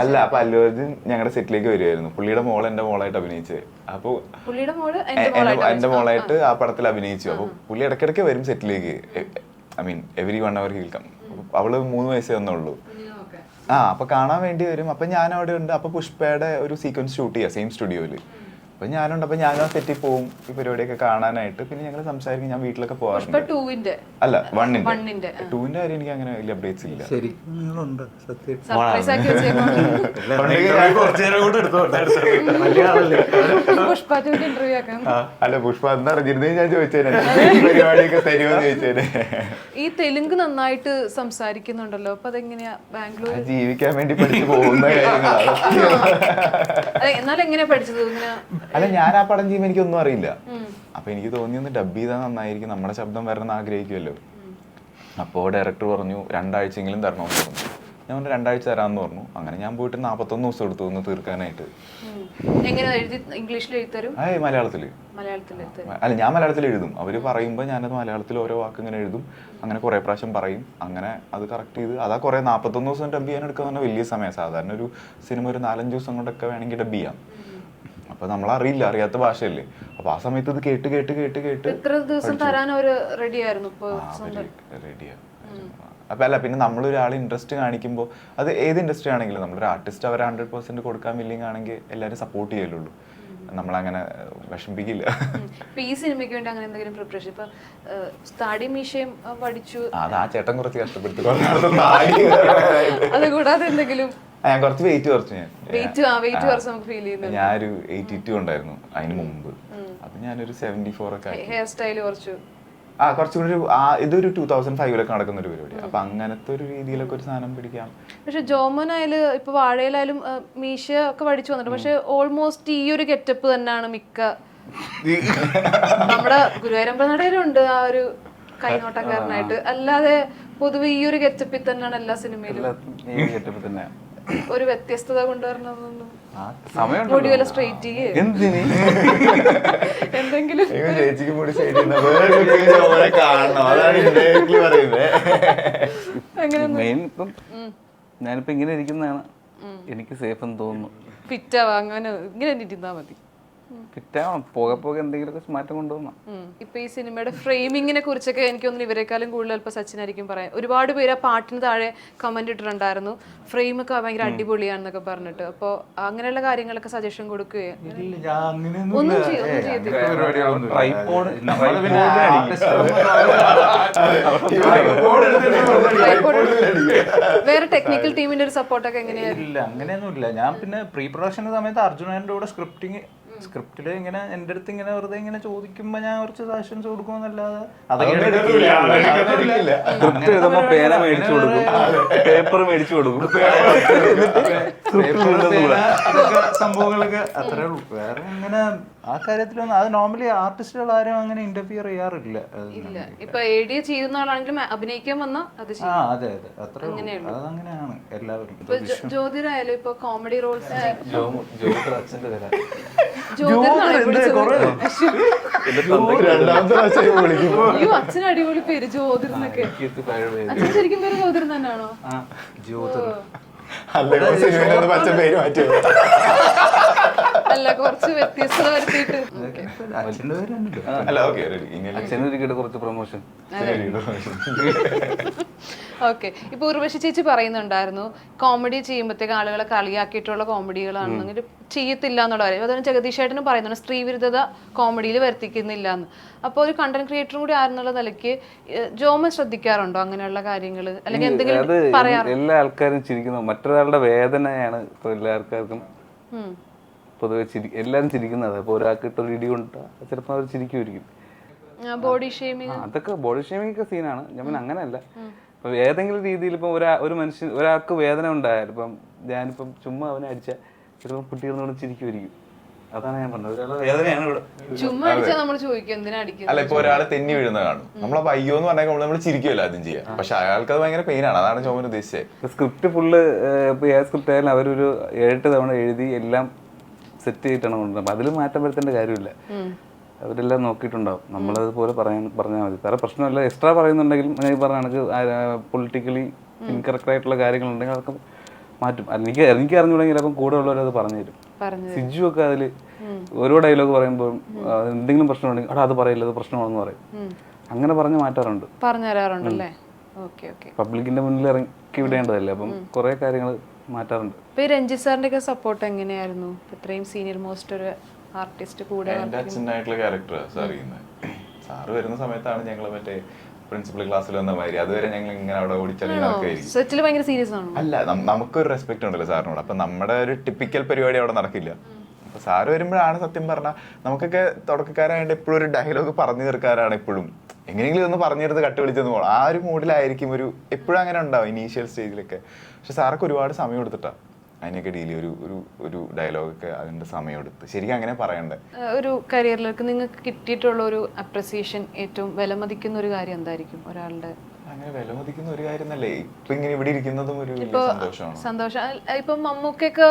അല്ല അപ്പൊ അല്ലു അർജുൻ ഞങ്ങളുടെ സെറ്റിലേക്ക് വരുമായിരുന്നു പുള്ളിയുടെ മോൾ എന്റെ മോളായിട്ട് അഭിനയിച്ച്. അപ്പൊ എന്റെ മോളായിട്ട് ആ പടത്തിൽ അഭിനയിച്ചു. അപ്പൊ പുള്ളി ഇടയ്ക്കിടയ്ക്ക് വരും സെറ്റിലേക്ക് I mean every one hour he'll come അവൾ മൂന്ന് വയസ്സേ വന്നുള്ളൂ ആ അപ്പൊ കാണാൻ വേണ്ടി വരും. അപ്പൊ ഞാൻ അവിടെ ഉണ്ട്. അപ്പൊ പുഷ്പയുടെ ഒരു സീക്വൻസ് ഷൂട്ട് ചെയ്യാം സെയിം സ്റ്റുഡിയോയിൽ അപ്പൊ ഞാനുണ്ട് അപ്പൊ ഞാനും തെറ്റി സെറ്റിൽ പോവും ഈ പരിപാടിയൊക്കെ കാണാനായിട്ട്. പിന്നെ ഞങ്ങൾ സംസാരിക്കും ഞാൻ വീട്ടിലൊക്കെ പോകാറുണ്ട് ടൂവിന്റെ. അല്ല വണ്ണിന്റെ. ടൂവിന്റെ കാര്യം എനിക്ക് അങ്ങനെ വലിയ അപ്ഡേറ്റ്സ് ഇല്ല. ശരിക്കും നിങ്ങളുണ്ട് സത്യം. സർപ്രൈസ് ആക്കി വെച്ചേക്കാണ് പുഷ്പ ടൂവിന്റെ ഇന്റർവ്യൂ ആക്കാൻ ആ, അല്ല പുഷ്പ എന്താ അറിഞ്ഞിരുന്നേ ഞാൻ ചോദിച്ചേനെ. ഈ പരിപാടിയൊക്കെ തരുമോ ചോദിച്ചേനെ. ഈ തെലുങ്ക് നന്നായിട്ട് സംസാരിക്കുന്നുണ്ടല്ലോ അപ്പൊ അതെങ്ങനെയാ? ബാംഗ്ലൂർ അത് ജീവിക്കാൻ വേണ്ടി പഠിച്ചു പോകുന്ന കാര്യങ്ങളാണ്. അതെ എന്നാലും എങ്ങനെയാ പഠിച്ചത്? ഇങ്ങനെ അല്ല ഞാൻ ആ പടം ചെയ്യുമ്പോൾ എനിക്കൊന്നും അറിയില്ല. അപ്പൊ എനിക്ക് തോന്നിയൊന്ന് ഡബ് ചെയ്താൽ നന്നായിരിക്കും. നമ്മുടെ ശബ്ദം വരണം എന്ന് ആഗ്രഹിക്കുമല്ലോ അപ്പോൾ ഡയറക്ടർ പറഞ്ഞു രണ്ടാഴ്ചയെങ്കിലും തരണമെന്ന് പറഞ്ഞു. ഞാൻ പറഞ്ഞു രണ്ടാഴ്ച തരാമെന്ന് പറഞ്ഞു. അങ്ങനെ ഞാൻ പോയിട്ട് നാൽപ്പത്തൊന്ന് ദിവസം എടുത്തു ഒന്ന് തീർക്കാനായിട്ട്. ഏയ് മലയാളത്തിൽ അല്ല ഞാൻ മലയാളത്തിൽ എഴുതും. അവർ പറയുമ്പോൾ ഞാനത് മലയാളത്തിൽ ഓരോ വാക്ക് ഇങ്ങനെ എഴുതും. അങ്ങനെ കുറേ പ്രാവശ്യം പറയും. അങ്ങനെ അത് കറക്റ്റ് ചെയ്ത് അതാ കുറേ നാൽപ്പത്തൊന്ന് ദിവസം ഡബ് ചെയ്യാൻ എടുക്കുക പറഞ്ഞാൽ വലിയ സമയം. സാധാരണ ഒരു സിനിമ ഒരു നാലഞ്ച് ദിവസം കൊണ്ടൊക്കെ വേണമെങ്കിൽ ഡബ് ചെയ്യാം. അപ്പോൾ നമ്മളറിയില്ല അറിയാത്ത ഭാഷയല്ലേ. അപ്പൊ ആ സമയത്ത് ഇത് കേട്ട് കേട്ട് കേട്ട് കേട്ട് എത്ര ദിവസം തരാൻ അവർ റെഡി ആയിരുന്നു ഇപ്പൊ സ്വന്തം? റെഡിയാണ് അപ്പൊ അല്ല പിന്നെ നമ്മൾ ഒരാൾ ഇൻട്രസ്റ്റ് കാണിക്കുമ്പോൾ അത് ഏത് ഇൻഡസ്ട്രി ആണെങ്കിലും നമ്മളൊരു ആർട്ടിസ്റ്റ് അവർ ഹൺഡ്രഡ് പെർസെന്റ് കൊടുക്കാൻ വില്ലിങ് ആണെങ്കിൽ എല്ലാവരും സപ്പോർട്ട് ചെയ്യലുള്ളൂ. നമ്മളങ്ങനെ വിഷമിപ്പിക്കില്ല. ഈ സിനിമയ്ക്ക് വേണ്ടി അങ്ങനെ എന്തെങ്കിലും പ്രിപ്പറേഷൻ ഇപ്പൊ താടി മീശയും പഠിച്ചു. അത് ആ ചേട്ടൻ കുറച്ച് കഷ്ടപ്പെടുത്തി. അതുകൂടാതെ എന്തെങ്കിലും ഞാൻ കുറച്ച് വെയിറ്റ് കുറച്ചു ഞാൻ. വെയിറ്റ് ആ വെയിറ്റ് കുറച്ച് നമുക്ക് ഫീൽ ചെയ്യുന്നുണ്ട്. ഞാനൊരു എയ്റ്റി ടു ഉണ്ടായിരുന്നു അതിന് മുമ്പ്. അപ്പൊ ഞാനൊരു സെവന്റി ഫോർ ഒക്കെ ഹെയർ സ്റ്റൈൽ കുറച്ചു. ആ കുറച്ചുകൂടി ഒരു- ആ ഇതൊരു ടൂ തൗസൻഡ് ഫൈവിലൊക്കെ നടക്കുന്ന ഒരു പരിപാടി അപ്പൊ അങ്ങനത്തെ ഒരു രീതിയിലൊക്കെ ഒരു സാധനം പിടിക്കാം. പക്ഷെ ജോമനായാലും ഇപ്പൊ വാഴയിലായാലും മീശ ഒക്കെ പഠിച്ചു വന്നിട്ടുണ്ട് പക്ഷെ ഓൾമോസ്റ്റ് ഈ ഒരു ഗെറ്റപ്പ് തന്നെയാണ് മിക്ക നമ്മുടെ ഗുരുവായൂരമ്പനടയിലുണ്ട് ആ ഒരു കൈനോട്ടക്കാരനായിട്ട് അല്ലാതെ പൊതുവെ ഈ ഒരു ഗെറ്റപ്പിൽ തന്നെയാണ് എല്ലാ സിനിമയിലും. എല്ലാത്തിനും ഈ സെറ്റപ്പ് തന്നെ ഒരു വ്യത്യസ്തത കൊണ്ടുവരണമെന്നൊന്നും സമയം മുടി വല്ല സ്ട്രെയിറ്റ് ചെയ്യേ എന്തിന്? എന്തെങ്കിലും ചേച്ചിക്ക് മുടി മെയിൻ ഇപ്പം ഞാനിപ്പോ ഇങ്ങനെ ഇരിക്കുന്നതാണ്. എനിക്ക് സേഫ് എന്ന് തോന്നുന്നു. ഫിറ്റാവാ അങ്ങനെ ഇങ്ങനെ ഇരുന്നാ മതി. ഫിറ്റാവണം പോകെ പോകെ എന്തെങ്കിലുമൊക്കെ മാറ്റം കൊണ്ടുവന്നാ. ഇപ്പൊ ഈ സിനിമയുടെ ഫ്രെയിമിങ്ങിനെ കുറിച്ചൊക്കെ എനിക്ക് തോന്നുന്നു ഇവരെക്കാളും കൂടുതൽ ഇപ്പൊ സച്ചിനായിരിക്കും പറയാൻ ഒരുപാട് പേര് ആ പാട്ടിന് താഴെ കമന്റ് ഇട്ടിട്ടുണ്ടായിരുന്നു. ഫ്രെയിം ഒക്കെ ഭയങ്കര അടിപൊളിയാണെന്നൊക്കെ പറഞ്ഞിട്ട്. അപ്പോൾ അങ്ങനെയുള്ള കാര്യങ്ങളൊക്കെ സജഷൻ കൊടുക്കുകയും? ഇല്ല, ഞാൻ അങ്ങനെയൊന്നും ഒന്നും. ചെയ്യ- ഒന്നും പരിപാടികളൊന്നും ട്രൈപോഡ് വേറെ ടെക്നിക്കൽ ടീമിന്റെ ഒരു സപ്പോർട്ടൊക്കെ എങ്ങനെയായിരുന്നു ഇല്ല അങ്ങനെയൊന്നും ഇല്ല. ഞാൻ പിന്നെ പ്രീ പ്രൊഡക്ഷൻ സമയത്ത് അർജുനന്റെ കൂടെ സ്ക്രിപ്റ്റിങ് സ്ക്രിപ്റ്റിൽ ഇങ്ങനെ എന്റെ അടുത്ത് ഇങ്ങനെ വെറുതെ ഇങ്ങനെ ചോദിക്കുമ്പോ ഞാൻ കുറച്ച് സാക്ഷൻസ് കൊടുക്കുമെന്നല്ലാതെ. സ്ക്രിപ്റ്റ് പേന മേടിച്ചു കൊടുക്കും. പേപ്പർ മേടിച്ചു കൊടുക്കും. സംഭവങ്ങളൊക്കെ അത്രേ ഉള്ളൂ. വേറെ അങ്ങനെ ആ കാര്യത്തിലൊന്നും അത് നോർമലി ആർട്ടിസ്റ്റുകൾ ആരും അങ്ങനെ ഇന്റർഫിയർ ചെയ്യാറില്ല. ഇല്ല. ഇപ്പൊ എഴുതിയ ചെയ്യുന്ന ആളാണെങ്കിലും അഭിനയിക്കാൻ വന്ന അത് ആ അതെ അതെ. അത്ര ഉള്ളൂ. അതങ്ങനെയാണ് എല്ലാവരും. ഇപ്പൊ ജോ- ജ്യോതിരായാലും ഇപ്പൊ കോമഡി റോൾസ് രണ്ടാമത്തെ പ്രാവശ്യം വിളിക്കും അയ്യോ അച്ഛൻ അടിപൊളി പേര് ജ്യോതിർ എന്നൊക്കെ അച്ഛൻ ശരിക്കും പേര് ജ്യോതിർ തന്നെയാണോ ജ്യോതിർ. പച്ച പേര് മാറ്റി അല്ല കുറച്ച് വ്യത്യസ്തത വരുത്തിയിട്ട്. അച്ഛന്റെ പേര് തന്നെയല്ലോ അല്ല ഓക്കെ ഇനി അച്ഛനൊരിക്കലും കുറച്ച് പ്രൊമോഷൻ ഓക്കെ. ഇപ്പൊ ഉർവശി ചേച്ചി പറയുന്നുണ്ടായിരുന്നു കോമഡി ചെയ്യുമ്പോഴത്തേക്ക് ആളുകളെ കളിയാക്കിയിട്ടുള്ള കോമഡികളാണെന്നെങ്കിൽ ചെയ്യത്തില്ല എന്നുള്ള കാര്യം. അതുപോലെ ജഗദീഷ് ഏട്ടനും പറയുന്നുണ്ട് സ്ത്രീവിരുദ്ധത കോമഡിയിൽ വരുത്തിക്കുന്നില്ല എന്ന് അപ്പോൾ ഒരു കണ്ടന്റ് ക്രിയേറ്ററും കൂടി ആരെന്നുള്ള നിലയ്ക്ക് ജോമ ജോമൻ ശ്രദ്ധിക്കാറുണ്ടോ അങ്ങനെയുള്ള കാര്യങ്ങൾ അല്ലെങ്കിൽ എന്തെങ്കിലും എല്ലാ ആൾക്കാരും ചിരിക്കുന്നു മറ്റൊരാളുടെ വേദനയാണ് ഇപ്പൊ എല്ലാ ആൾക്കാർക്കും ഉം. പൊതുവെ ചിരി എല്ലാവരും ചിരിക്കുന്നത്. അപ്പോൾ ഒരാൾക്ക് ഇട്ടൊരു ഇടി കൊണ്ടിട്ടാ ചിലപ്പോൾ അവർ ചിരിക്കുമായിരിക്കും. ബോഡി ഷേമിങ് അതൊക്കെ ബോഡി ഷേമിംഗ് ഒക്കെ സീനാണ്. ഞാൻ പിന്നെ അങ്ങനെയല്ല. ഇപ്പൊ ഏതെങ്കിലും രീതിയിൽ ഇപ്പം ഒരാ ഒരു മനുഷ്യൻ ഒരാൾക്ക് വേദന ഉണ്ടായാലും ഇപ്പം ഞാനിപ്പം ചുമ്മാ അവനെ അടിച്ച ചിലപ്പോൾ കുട്ടികളോട് ചിരിക്കുമായിരിക്കും. അതാണ് ഞാൻ പറഞ്ഞത്. ഒരാളുടെ വേദനയാണ് ഇവിടെ. ചുമ്മാ അടിച്ചാൽ നമ്മൾ ചോദിക്കും എന്തിനാ അടിക്കുന്നത്? അല്ല ഇപ്പൊ ഒരാളെ തെന്നി വീഴുന്ന കാണും. നമ്മളപ്പോ അയ്യോ എന്ന് പറഞ്ഞാൽ നമ്മൾ ചിരിക്കുമല്ലോ ആദ്യം ചെയ്യാം. പക്ഷെ അയാൾക്ക് അത് ഭയങ്കര പെയിനാണ് അതാണ് ചോമൻ ഉദ്ദേശിച്ചത് സ്ക്രിപ്റ്റ് ഫുള്ള് ഇപ്പൊ ഏത് സ്ക്രിപ്റ്റ് ആയാലും അവരൊരു ഏഴെട്ട് തവണ എഴുതി എല്ലാം സെറ്റ് ചെയ്തിട്ടാണ് കൊണ്ടുവരുന്നത്. അതിലും അതിൽ മാറ്റം വരുത്തേണ്ട കാര്യമില്ല. അവരെല്ലാം നോക്കിയിട്ടുണ്ടാവും. നമ്മളതുപോലെ പറയാൻ പറഞ്ഞാൽ മതി. വേറെ പ്രശ്നമല്ല. എക്സ്ട്രാ പറയുന്നുണ്ടെങ്കിലും ഞാൻ ഈ പറഞ്ഞ കണക്ക് പൊളിറ്റിക്കലി ഇൻകറക്റ്റ് ആയിട്ടുള്ള കാര്യങ്ങളുണ്ടെങ്കിൽ അതൊക്കെ മാറ്റും. എനിക്ക് എനിക്ക് അറിഞ്ഞുകൂടെങ്കിൽ അപ്പം കൂടെ ഉള്ളവരത് അത് പറഞ്ഞു തരും പറഞ്ഞു സിജു ഒക്കെ അതിൽ ഓരോ ഡയലോഗ് പറയുമ്പോൾ എന്തെങ്കിലും പ്രശ്നമുണ്ടെങ്കിൽ അടാ അത് പറയില്ല അത് പ്രശ്നമാണെന്ന് പറയും. അങ്ങനെ പറഞ്ഞ് മാറ്റാറുണ്ട്. പറഞ്ഞു തരാറുണ്ടല്ലേ ഓക്കെ ഓക്കെ. പബ്ലിക്കിന്റെ മുന്നിൽ ഇറക്കി വിടേണ്ടതല്ലേ? അപ്പം കുറെ കാര്യങ്ങൾ മാറ്റാറുണ്ട്. ഇപ്പൊ ഈ രഞ്ജിത് സാറിന്റെ ഒക്കെ സപ്പോർട്ട് എങ്ങനെയായിരുന്നു? ഇത്രയും സീനിയർ മോസ്റ്റ് ഒരു ആർട്ടിസ്റ്റ് കൂടെ എന്റെ അച്ഛനായിട്ടുള്ള ക്യാരക്ടർ സാർ സാറ് വരുന്ന സമയത്താണ് ഞങ്ങൾ മറ്റേ പ്രിൻസിപ്പൽ ക്ലാസ്സിൽ വന്ന മാതിരി. അതുവരെ ഞങ്ങൾ ഇങ്ങനെ അവിടെ ഓടിച്ചാലും നടക്കുകയായിരിക്കും സെറ്റിൽ ഭയങ്കര സീരിയസ് ആണ്? അല്ല നം- നമുക്കൊരു റെസ്പെക്ട് ഉണ്ടല്ലോ സാറിനോട്. അപ്പൊ നമ്മുടെ ഒരു ടിപ്പിക്കൽ പരിപാടി അവിടെ നടക്കില്ല. അപ്പൊ സാറ് വരുമ്പോഴാണ് സത്യം പറഞ്ഞാൽ നമുക്കൊക്കെ തുടക്കക്കാരായിട്ട് എപ്പോഴും ഒരു ഡയലോഗ് പറഞ്ഞു തീർക്കാറാണ് എപ്പോഴും എങ്ങനെയെങ്കിലും ഒന്ന് പറഞ്ഞു തീർത്ത് കട്ട് വിളിച്ചെന്ന് പോകണം ആ ഒരു മൂഡിലായിരിക്കും ഒരു എപ്പോഴും അങ്ങനെ ഉണ്ടാവും ഇനീഷ്യൽ സ്റ്റേജിലൊക്കെ പക്ഷെ സാറൊക്കെ ഒരുപാട് സമയം എടുത്തിട്ടാ. അതിനൊക്കെ ഡീൽ ഒരു ഒരു ഒരു ഡയലോഗൊക്കെ അതിന്റെ സമയം എടുത്ത്. ശരിക്കും അങ്ങനെ പറയണ്ടേ? ഒരു കരിയറിലേക്ക് നിങ്ങൾക്ക് കിട്ടിയിട്ടുള്ള ഒരു അപ്രിസിയേഷൻ ഏറ്റവും വിലമതിക്കുന്ന ഒരു കാര്യം എന്തായിരിക്കും ഒരാളുടെ? അങ്ങനെ വിലമതിക്കുന്ന ഒരു കാര്യം അല്ലേ ഇപ്പൊ ഇങ്ങനെ ഇവിടെ ഇരിക്കുന്നതും ഒരു സന്തോഷമാണ്? സന്തോഷം. ഇപ്പൊ മമ്മൂക്കൊക്കെ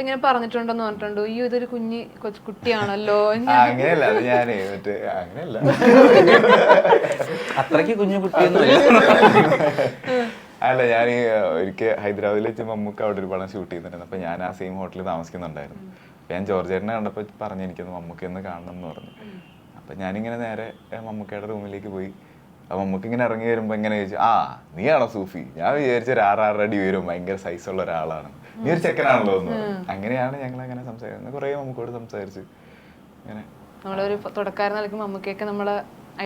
ഇങ്ങനെ പറഞ്ഞിട്ടുണ്ടെന്ന് പറഞ്ഞിട്ടുണ്ട്. ഈ ഇതൊരു കുഞ്ഞി കൊച്ചു കുട്ടിയാണല്ലോ. അങ്ങനെയല്ല അത് ഞാനേ മറ്റേ അങ്ങനെയല്ല. അത്രയ്ക്ക് കുഞ്ഞു കുട്ടിയൊന്നും അല്ല ഞാൻ ഒരിക്കൽ ഹൈദരാബാദിൽ വെച്ച് മമ്മൂക്ക് അവിടെ ഒരു പടം ഷൂട്ട് ചെയ്യുന്നുണ്ടായിരുന്നു അപ്പൊ ഞാൻ ആ സെയിം ഹോട്ടലിൽ താമസിക്കുന്നുണ്ടായിരുന്നു. ഞാൻ ജോർജ് ചേട്ടനെ കണ്ടപ്പോൾ പറഞ്ഞു എനിക്കൊന്ന് മമ്മൂക്കി ഒന്ന് കാണണം എന്ന് പറഞ്ഞു. അപ്പൊ ഞാനിങ്ങനെ നേരെ മമ്മൂക്കയുടെ റൂമിലേക്ക് പോയി. അപ്പൊ മമ്മൂക്ക് ഇങ്ങനെ ഇറങ്ങി വരുമ്പോ ഇങ്ങനെ ചോദിച്ചു ആ നീയാണോ സൂഫി? ഞാൻ വിചാരിച്ച ഒരു ആറാറ് അടി വരും ഭയങ്കര ഉള്ള ഒരാളാണ്. നീ ഒരു ചെക്കനാണല്ലോ? എന്ന്. അങ്ങനെയാണ് ഞങ്ങൾ അങ്ങനെ സംസാരിക്കുന്നത് കുറേ മമ്മൂക്കോട് സംസാരിച്ചു. അങ്ങനെ. നമ്മളൊരു തുടക്കാരൻ നമ്മളെ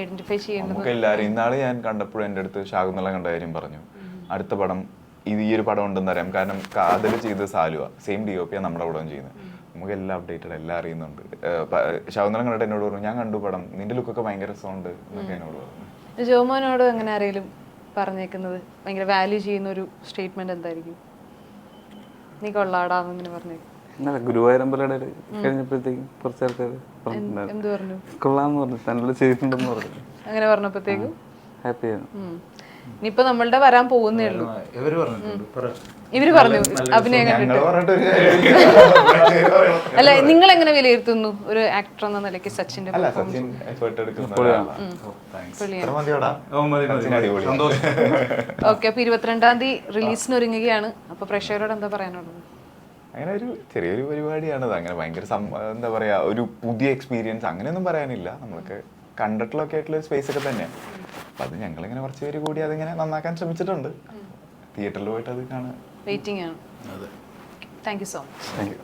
ഐഡന്റിഫൈ ചെയ്യേണ്ടത് എല്ലാരും എല്ലാവരും ഇന്നാൾ ഞാൻ കണ്ടപ്പോഴും എന്റെ അടുത്ത് ഷാകുന്നുള്ള കണ്ട കാര്യം പറഞ്ഞു. അടുത്ത പടം ഇത് ഈ ഒരു പടം ഉണ്ടെന്ന് അറിയാം. കാരണം കാതൽ ചെയ്ത് സാലുവ സെയിം ഡി ഒ പിയാണ് നമ്മുടെ പടം ചെയ്യുന്നത്. നമുക്ക് എല്ലാം അപ്ഡേറ്റഡ് എല്ലാം അറിയുന്നുണ്ട്. ഷാകുന്ദളം കണ്ടിട്ട് എന്നോട് പറഞ്ഞു ഞാൻ കണ്ടു പടം. നിന്റെ ലുക്കൊക്കെ ഭയങ്കര രസമുണ്ട്. എന്നൊക്കെ എന്നോട് പറഞ്ഞു. ജോമോനോട് എങ്ങനെ ആരെങ്കിലും പറഞ്ഞേക്കുന്നത്? ഭയങ്കര വാല്യൂ ചെയ്യുന്ന ഒരു സ്റ്റേറ്റ്മെന്റ് എന്തായിരിക്കും? നീ കൊള്ളാടാന്ന് ഇങ്ങനെ പറഞ്ഞു. ഗുരുവായൂരമ്പലയുടെ കഴിഞ്ഞപ്പോഴത്തേക്കും കുറച്ച് ആൾക്കാർ കൊള്ളാന്ന് പറഞ്ഞു തന്നോട് ചെയ്തിട്ടുണ്ടെന്ന് പറഞ്ഞു. അങ്ങനെ പറഞ്ഞപ്പോഴത്തേക്കും? ഹാപ്പി ആയിരുന്നു. ഉം. ഇനിയിപ്പോ നമ്മളുടെ വരാൻ പോകുന്നേ ഉള്ളൂ. ഇവർ പറഞ്ഞു. അഭിനയം കണ്ടിട്ട്. അല്ല നിങ്ങൾ എങ്ങനെ വിലയിരുത്തുന്നു ഒരു ആക്ടർ എന്ന നിലയ്ക്ക് സച്ചിന്റെ ഓക്കെ അപ്പൊ ഇരുപത്തിരണ്ടാം തീയതി റിലീസിന് ഒരുങ്ങുകയാണ്. അപ്പൊ പ്രേക്ഷകരോട് എന്താ പറയാനുള്ളത്? അങ്ങനെ ഒരു ചെറിയൊരു പരിപാടിയാണ്. അങ്ങനെ ഭയങ്കര എന്താ പറയാ ഒരു പുതിയ എക്സ്പീരിയൻസ് അങ്ങനെയൊന്നും പറയാനില്ല. നമ്മൾക്ക് കണ്ടിട്ടുള്ളൊക്കെ ആയിട്ടുള്ള സ്പേസ് ഒക്കെ തന്നെയാണ് അപ്പൊ അത് ഞങ്ങളിങ്ങനെ കുറച്ച് പേര് കൂടി അതിങ്ങനെ നന്നാക്കാൻ ശ്രമിച്ചിട്ടുണ്ട്. തിയേറ്ററിൽ പോയിട്ട് അത് കാണാൻ വെയിറ്റിംഗ് ആണ്. Thank you so much thank you